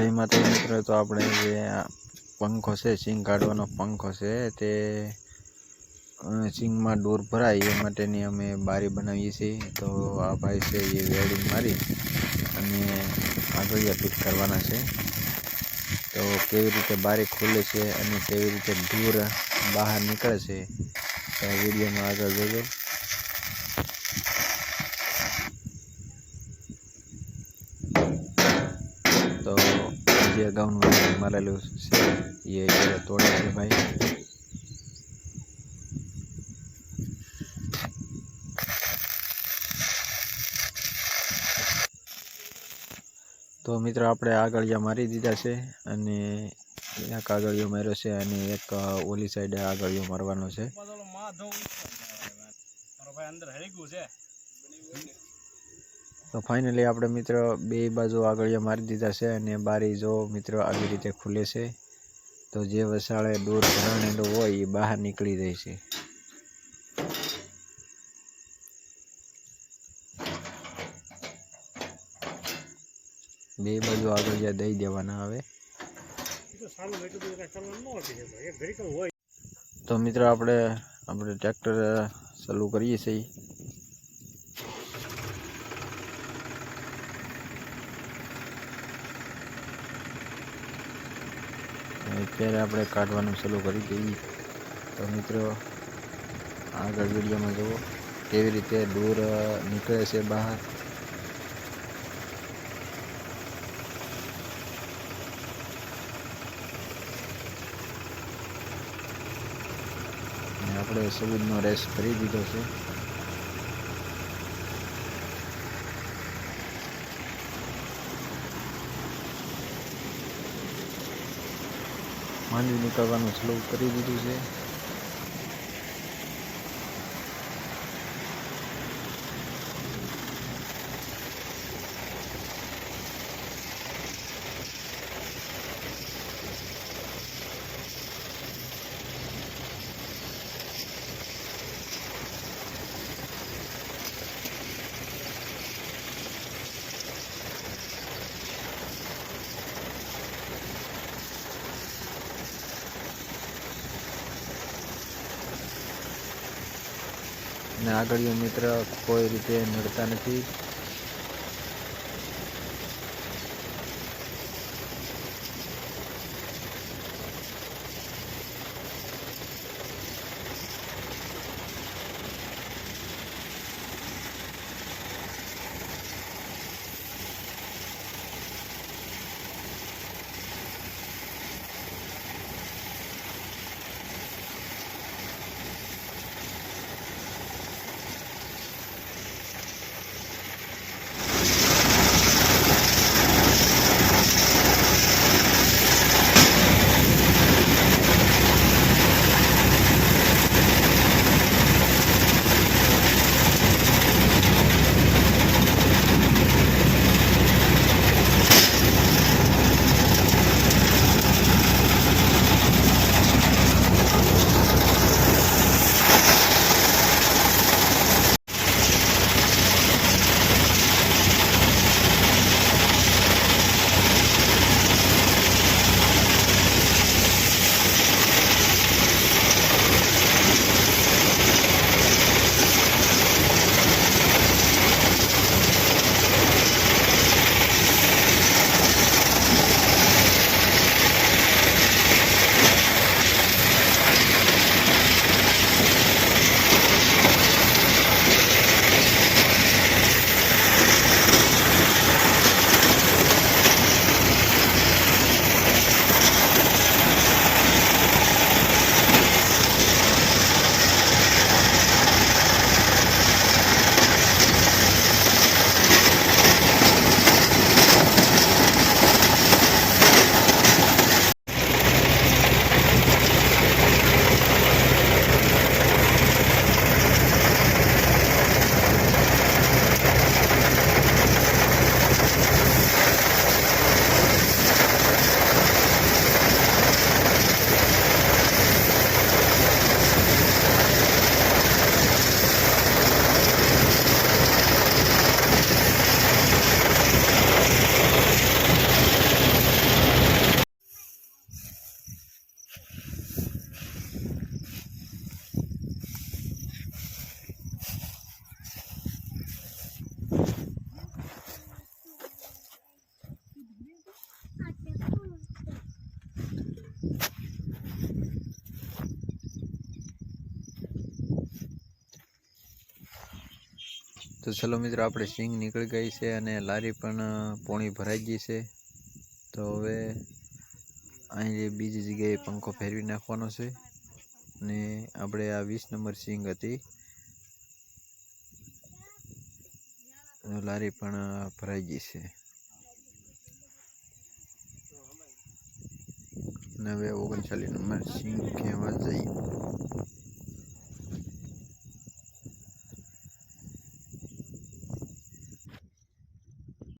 જય માતા મિત્રો, તો આપણે જે પંખો છે સિંગ કાઢવાનો પંખો છે તે સિંગમાં દૂર ભરાય એ માટેની અમે બારી બનાવીએ છીએ. તો આ ભાઈ છે એ વેલ્ડિંગ મારી અને આગળિયા ફિટ કરવાના છે. તો કેવી રીતે બારી ખુલે છે અને કેવી રીતે દૂર બહાર નીકળે છે, તો વિડીયોમાં આગળ જોજો તો જે અગાઉનું મારેલું છે, એ તોડે છે ભાઈ. તો મિત્રો, આપણે આગળિયા મારી દીધા છે અને એક આગળિયો માર્યો છે અને એક ઓલી સાઈડે આગળિયો મારવાનો છે. અંદર છે. તો ફાઇનલી આપણે મિત્ર બે બાજુ આગળિયા મારી દીધા છે અને બારી જો મિત્ર આવી રીતે ખુલે છે, તો જે વસાળે દૂર ભરાણેલું હોય એ બહાર નીકળી જાય છે. બે બાજુ આગળિયા દઈ દેવાના આવે તો મિત્રો આપણે આપણે ટ્રેક્ટર ચાલુ કરીએ છીએ. અત્યારે આપણે કાઢવાનું ચાલુ કરી દઈએ. તો મિત્રો, આગળ વિડીયોમાં જુઓ, કેવી રીતે દૂર નીકળે છે બહાર. આપણે સબૂતનો રેસ કરી દીધો છે. માંડવી નીકળવાનું સ્લો કરી દીધું છે. અને આગળીઓ મિત્ર કોઈ રીતે નડતા નથી. તો ચલો મિત્રો, આપણે સિંગ નીકળી ગઈ છે અને લારી પણ પોણી ભરાઈ ગઈ છે. તો હવે અહીં બીજી જગ્યાએ પંખો ફેરવી નાખવાનો છે અને આપણે આ વીસ નંબર સિંગ હતી. લારી પણ ભરાઈ ગઈ છે. અને હવે ઓગણચાલીસ નંબર સિંગ કહેવા જઈએ.